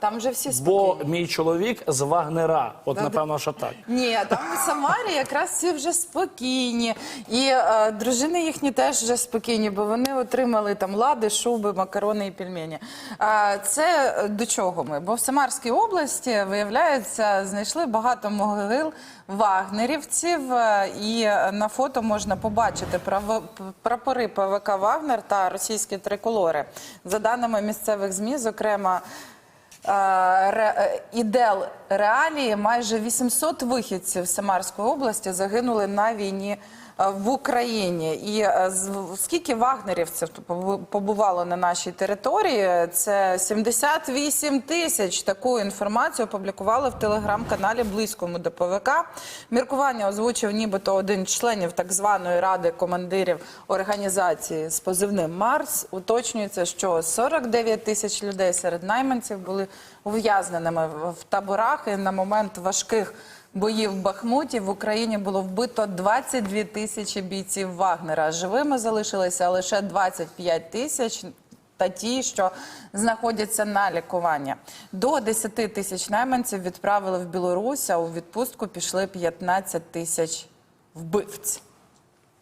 там же всі Бо мій чоловік з Вагнера. От Да, напевно, що так. Ні, там у Самарі якраз всі вже спокійні. І е, дружини їхні теж вже спокійні, бо вони отримали там лади, шуби, макарони і пельмені. А це е, до чого ми? Бо в Самарській області, виявляється, знайшли багато могил вагнерівців. е, І е, на фото можна побачити прапори ПВК Вагнер та російські триколори. За даними місцевих ЗМІ, зокрема. Е, е, Ідел реалії майже 800 вихідців Самарської області загинули на війні е, в Україні. І скільки вагнерівців побувало на нашій території? Це 78 тисяч. Таку інформацію опублікували в телеграм-каналі близькому до ПВК. Міркування озвучив нібито один з членів так званої ради командирів організації з позивним Марс. Уточнюється, що 49 тисяч людей серед найманців були ув'язненими в- таборах. І на момент важких боїв в Бахмуті в Україні було вбито 22 тисячі бійців Вагнера. Живими залишилися лише 25 тисяч. Та ті, що знаходяться на лікуванні. До 10 тисяч найманців відправили в Білорусь, а у відпустку пішли 15 тисяч вбивць.